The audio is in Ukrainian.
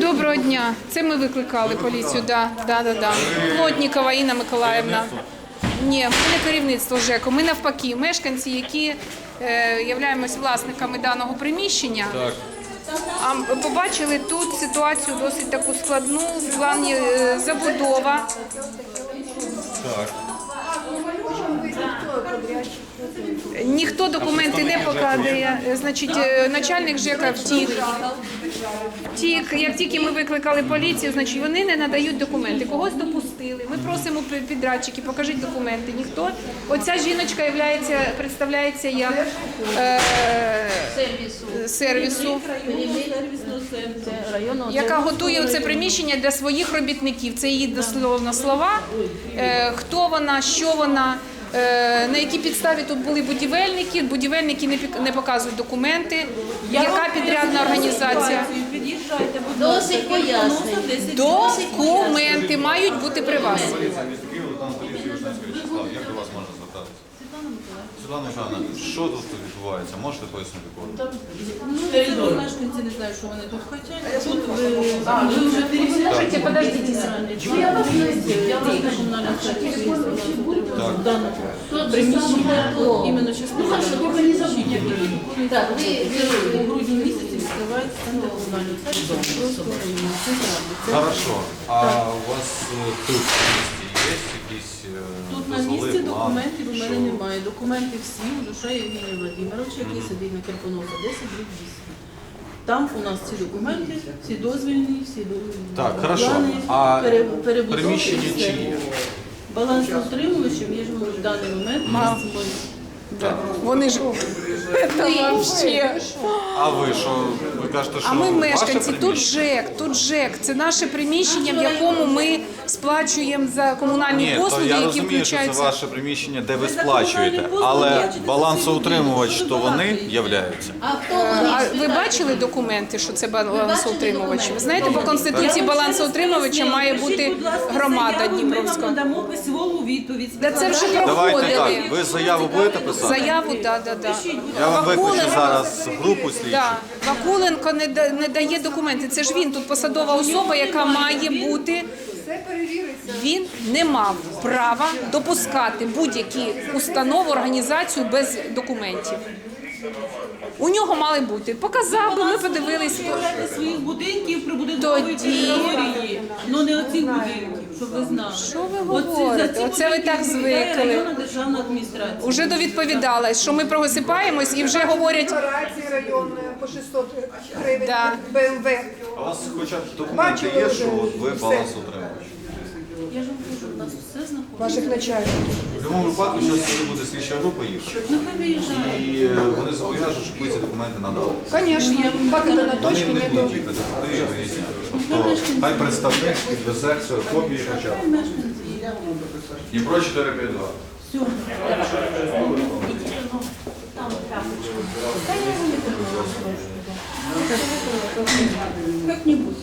Доброго дня. Це ми викликали поліцію. Да, да, да, да. Плотнікова Інна Миколаївна. Ні, ми не керівництво ЖЕКу. Ми навпаки, мешканці, які е, являємось власниками даного приміщення. Так. А побачили тут ситуацію досить таку складну в плані е, забудова. Так. Ніхто документи не показує. Е, Значить, е, начальник ЖЕКа втік. Втік. Як тільки ми викликали поліцію, значить вони не надають документи. Когось допустили. Ми просимо підрядчики, покажіть документи. Ніхто. Оця жіночка являється, представляється як е, сервісу, яка готує це приміщення для своїх робітників. Це її дословно слова. Е, хто вона, що вона. Е, На якій підставі тут були будівельники? Будівельники не показують документи. Яка підрядна організація? Досить пояснень. Документи мають бути при вас. Як до вас можна звертатися? Світлана Михайловна, що тут відбувається? Можете пояснити коротко? Ну, це мешканці не знають, що вони тут хочуть. Тут ви вже перевіряєте. Подождите, подождите. Я вас я вас на комунальному сайті Так. дане приміщення іменно частина. Так, ви, ви, У грудні місяці відкривається там де комунальний сайт. Просто центральний. Хорошо. А у вас е, тут в якісь е, Тут на місці документів у мене немає. Документи всі у Душа Євгенія Владимировича, який сидить на Карпоноса 10 рік 8. Там у нас всі документи, всі дозвільні, всі Так, хорошо. плани, А пере- перебудови приміщення і все. чиї? Балансоутримувачем є ж в даний момент. Вони ж Це вообще. А ви що? Ви кажете, що А ми ваше мешканці, тут приміщення? ЖЕК, тут ЖЕК. Це наше приміщення, в якому ми сплачуємо за комунальні Ні, то послуги, я які розумію, що це включаються. ваше приміщення, де ви за сплачуєте, послуги але балансоутримувач, то вони являються. а хто А вони? ви бачили документи, що це балансоутримувач? Ви знаєте, по конституції балансоутримувача має бути громада Дніпровська. Надамо письмову відповідь. Да це вже Давайте так, проходили. ви заяву будете писати? Заяву, да, да, да. Я вам виключу зараз групу слідчу. Да. Вакуленко не, да- не дає документи. Це ж він тут посадова особа, яка має бути. Він не мав права допускати будь-які установи, організацію без документів. У нього мали бути. Показав би, ми подивились. Виявляйте своїх будинків при будинковій Тоді. категорії, але не оцих будинків, щоб ви знали. Що ви говорите? Оце ви так звикли. районна державна адміністрація. Уже довідповідалась, що ми просипаємось і вже говорять. Декларації районної по 600 гривень Да. БМВ. А у вас хоча б документи є, що от ви балансоутримувач? Я ж вам кажу, у нас все знаходиться. Ваших начальників. В будь-якому випадку, зараз буде слідча група їхати. Ну, хай виїжджає. І е, вони зобов'яжуть, щоб ви ці документи надали. Звісно, поки до на точку не виясняти. Тобто хай представник підвезе все, копії хоча б. Дніпро 452. Как-нибудь.